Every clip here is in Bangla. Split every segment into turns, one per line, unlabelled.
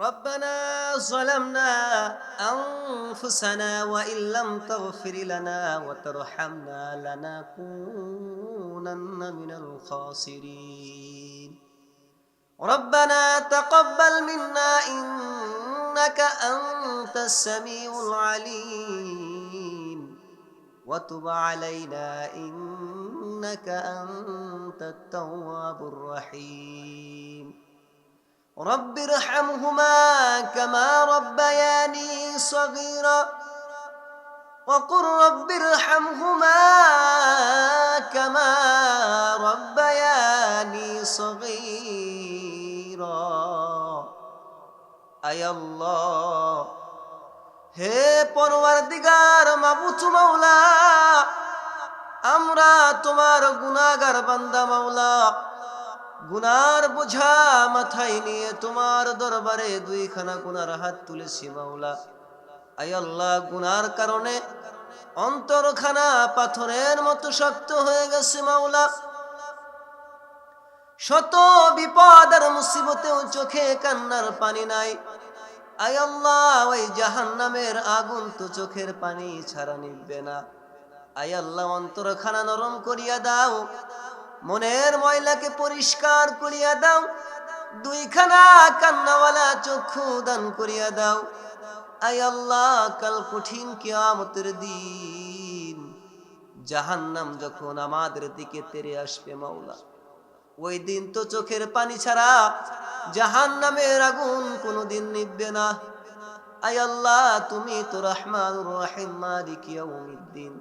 ربنا ظلمنا أنفسنا وإن لم تغفر لنا وترحمنا لنكونن من الخاسرين. ربنا تقبل منا إنك أنت السميع العليم. وتب علينا إنك أنت التواب الرحيم. رب ارحمهما كما ربياني صغيرا وقل رب ارحمهما كما ربياني صغيرا আয় আল্লাহ হে পরওয়ারদিগার মাবুতু মাওলা আমরা তোমার গুনাহগার বান্দা মাওলা গুনার বোঝা মাথায় নিয়ে তোমার দরবারে দুইখানা গুনার হাত তুলেছি মাওলা। আল্লাহ, গুনার কারণে অন্তরখানা পাথরের মতো শক্ত হয়ে গেছে মাওলা। শত বিপদ আর মুসিবতেও চোখে কান্নার পানি নাই। আল্লাহ, ওই জাহান্নামের আগুন তো চোখের পানি ছাড়া নিবে না। আল্লাহ, অন্তরখানা নরম করিয়া দাও। মনের ময়লাকে পরিষ্কার করিয়া দাও। দুইখানা কান্নাওয়ালা চক্ষু দান করিয়া দাও। আয় আল্লাহ, কাল কঠিন কিয়ামতের দিন। জাহান্নাম যখন আমাদের দিকে তেরে আসবে মাওলা। ওই দিন তো চোখের পানি ছাড়া জাহান নামের আগুন কোনোদিন নিববে না। আয় আল্লাহ, তুমি তো রহমান রহিম, মালিক ইয়াউমিদ্দিন।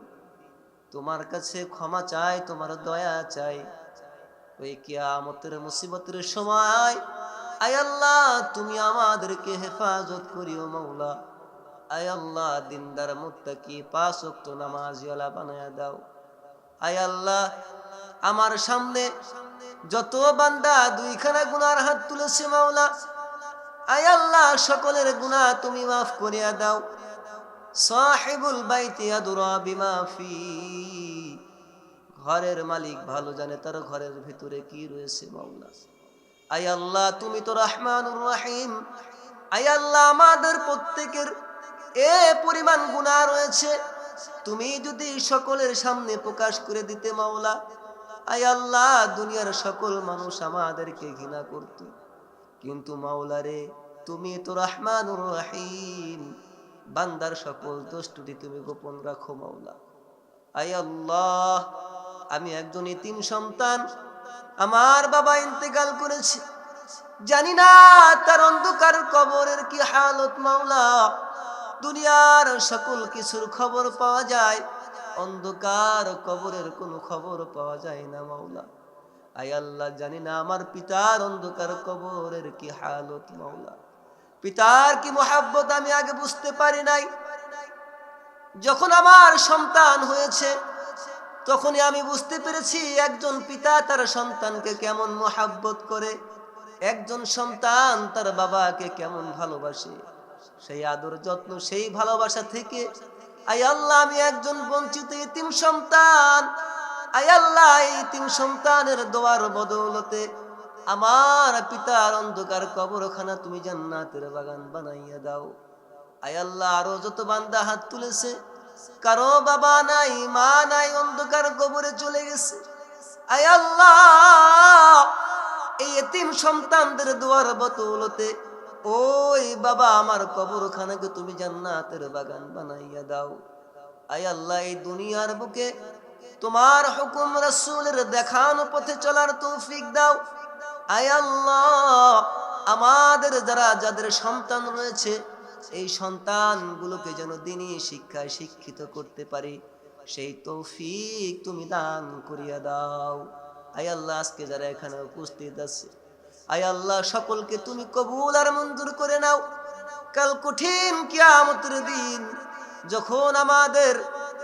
তোমার কাছে ক্ষমা চাই, তোমার দয়া চাই। ওই কিয়ামতের মুসিবতের সময়, আয় আল্লাহ, তুমি আমাদেরকে হেফাজত করিও মাওলা। আয় আল্লাহ, দিনদার মুত্তাকি, পাঁচ ওয়াক্ত নামাজিওয়ালা বানায়া দাও। আয় আল্লাহ, আমার সামনে যত বান্দা দুইখানা গুনার হাত তুলেছে মাওলা, আয় আল্লাহ, সকলের গুনাহ তুমি মাফ করিয়া দাও। সাহিবুল বাইতি আদুরা বিমা ফি। ঘরের মালিক ভালো জানে, তার ঘরের ভিতরে কি রয়েছে মাওলা? আয় আল্লাহ, তুমি তো রহমানুর রহিম। আয় আল্লাহ, আমাদের প্রত্যেকের এ পরিমাণ গুনাহ রয়েছে। তুমি যদি সকলের সামনে প্রকাশ করে দিতে মাওলা, আয় আল্লাহ, দুনিয়ার সকল মানুষ আমাদেরকে ঘৃণা করত। কিন্তু মাওলারে তুমি তো রহমানুর রহিম। বান্দার সকল দোষটুটি তুমি গোপন রাখো, মাওলা। আয় আল্লাহ, আমি একজন ইতিম সন্তান। আমার বাবা ইন্তেকাল করেছে। জানি না তার অন্ধকার কবরের কি হালত, মাওলা। দুনিয়ার সকল কিছুর খবর পাওয়া যায়। অন্ধকার কবরের কোনো খবর পাওয়া যায় না, মাওলা। আয় আল্লাহ, জানি না আমার পিতার অন্ধকার কবরের কি হালত, মাওলা। পিতার কি মহাব্বত আমি আগে বুঝতে পারি নাই? যখন আমার সন্তান হয়েছে, তখনই আমি বুঝতে পেরেছি একজন পিতা তার সন্তানকে কেমন মহাব্বত করে, একজন সন্তান তার বাবাকে কেমন ভালোবাসে। সেই আদর যত্ন, সেই ভালোবাসা থেকে আই আল্লাহ, আমি একজন বঞ্চিত ইতিম সন্তান। আই আল্লাহ ইতিম সন্তানের দোয়ার বদৌলতে আমার পিতার অন্ধকার কবরখানা তুমি জান্নাতের বাগান বানাইয়া দাও। আয় আল্লাহ, আরও যত বান্দা হাত তুলেছে, কারও বাবা নাই, মা নাই, অন্ধকার কবরে চলে গেছে। আয় আল্লাহ, এই এতিম সন্তানদের দোয়ার বতলতে ওই বাবা আমার কবরখানাকে তুমি জান্নাতের বাগান বানাইয়া দাও। আয় আল্লাহ, এই দুনিয়ার বুকে তোমার হুকুম রাসূলের দেখানো পথে চলার তৌফিক দাও। আয় আল্লাহ, আমাদের যারা, যাদের সন্তান রয়েছে, এই সন্তানগুলোকে যেন দিনই শিক্ষায় শিক্ষিত করতে পারি। সেই তৌফিক তুমি দান করিয়া দাও। আয় আল্লাহ, আজকে যারা এখানে উপস্থিত আছে, আয় আল্লাহ, সকলকে তুমি কবুল আর মঞ্জুর করে নাও। কাল কঠিন কিয়ামতের দিন, যখন আমাদের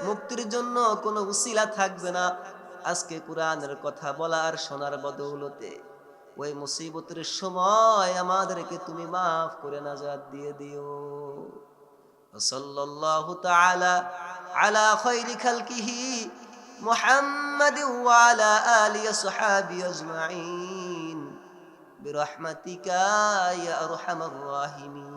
মুক্তির জন্য কোনো উসিলা থাকবে না, আজকে কোরআনের কথা বলার শোনার বদৌলতে ওই মুসিবতের সময় আমাদেরকে তুমি মাফ করে নাজাত দিয়ে দিও সাল্লাল্লাহু তাআলা আলা খাইরি খালকিহি মুহাম্মাদ ওয়া আলা আলিহি ওয়া সাহাবি আজমাইন برحمتك يا أرحم الراحمين